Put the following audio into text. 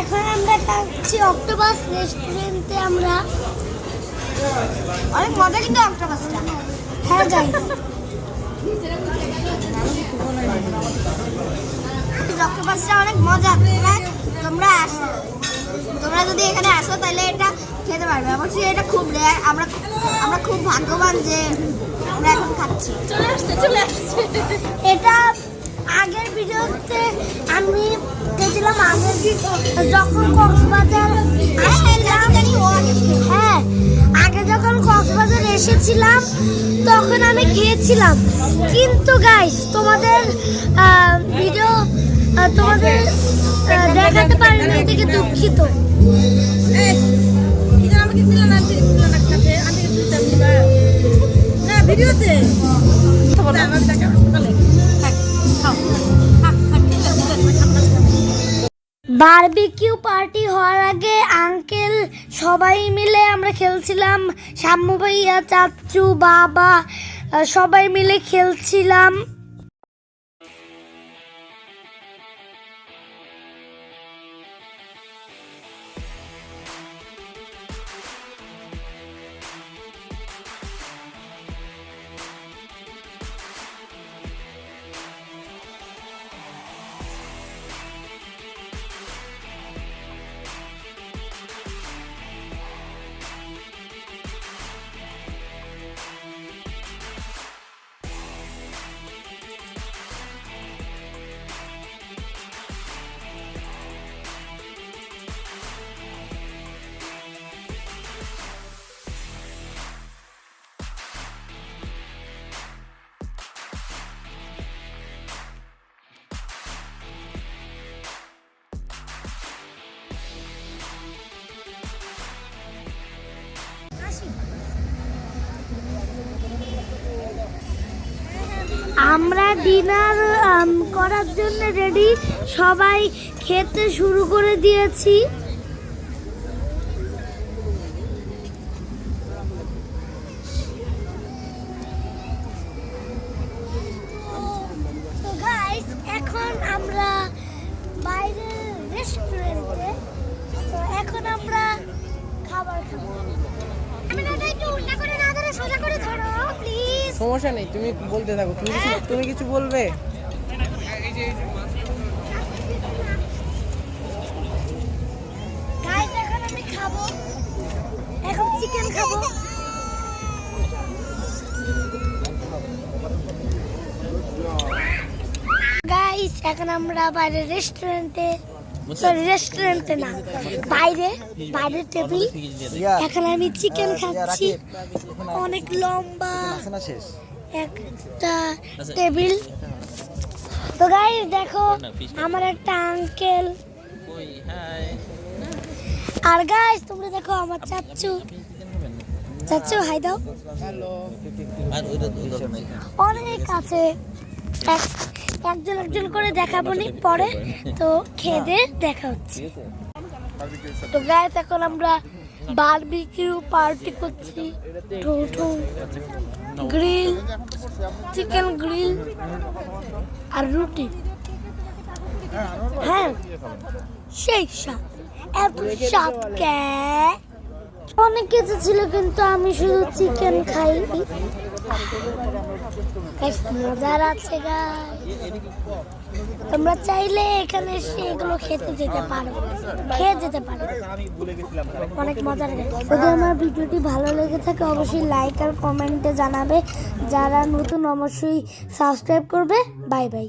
এখন আমরা খাচ্ছি অক্টোপাস রেস্টুরেন্টে আমরা। অনেক মজা কিন্তু অক্টোপাসটা হ্যাঁ গাইস অক্টোপাসটা অনেক মজা তোমরা তোমরা আসো তোমরা যদি এখানে আসো তাহলে এটা খেতে পারবে। অবশ্যই এটা খুব রেয়ার আমরা আমরা খুব ভাগ্যবান যে আমরা এখন খাচ্ছি। চলে আসছে চলে আসছে। এটা আগের ভিডিওতে আমি গেছিলাম আগের যখন কক্সবাজার হ্যাঁ আগে যখন কক্সবাজার এসেছিলাম, তখন আমি খেয়েছিলাম। কিন্তু গাইস তোমাদের ভিডিও তোমাদের দেখাতে পারিনি, এদিকে দুঃখিত। বারবিকিউ পার্টি হওয়ার আগে আঙ্কেল সবাই মিলে আমরা খেলছিলাম। শাম্মু ভাইয়া, চাচু, বাবা সবাই মিলে খেলছিলাম। আমরা ডিনার করার জন্য রেডি সবাই খেতে শুরু করে দিয়েছি। এখন আমরা বাইরে রেস্টুরেন্টে এখন আমরা খাবার খাব আমি না একটু উল্টা করে না ধরে সোজা করে ধরো প্লিজ সমস্যা নেই, তুমি বলতে থাকো। তুমি কিছু তুমি কিছু বলবে? এখন চিকেন খাব। এখন আমরা বাইরে রেস্টুরেন্টে রেস্টুরেন্টে না। বাইরে বাইরে টেবিল এখন আমি চিকেন খাচ্ছি। অনেক লম্বা একটা টেবিল তো গাইস দেখো, আমার একটা আঙ্কেল আর গাইস তোমরা দেখো আমার চাচ্চু চাচ্চু হাই দাও। অনেক আছে একজন একজন করে দেখাবো নি পরে। তো খেয়ে দেখা হচ্ছে। তো গাইস এখন আমরা বারবিকিউ পার্টি করছি। ঠুঠু গ্রিল চিকেন গ্রিল আর রুটি। হ্যাঁ সেই স্বাদ। এত স্বাদ কে? অনেক কিছু ছিল, কিন্তু আমি শুধু চিকেন খাই। মজার আছে। তোমরা চাইলে এখানে এসে এগুলো খেতে যেতে পারো। খেয়ে যেতে পারো। অনেক মজার যদি আমার ভিডিওটি ভালো লেগে থাকে, অবশ্যই লাইক আর কমেন্টে জানাবে। যারা নতুন, অবশ্যই সাবস্ক্রাইব করবে। Bye bye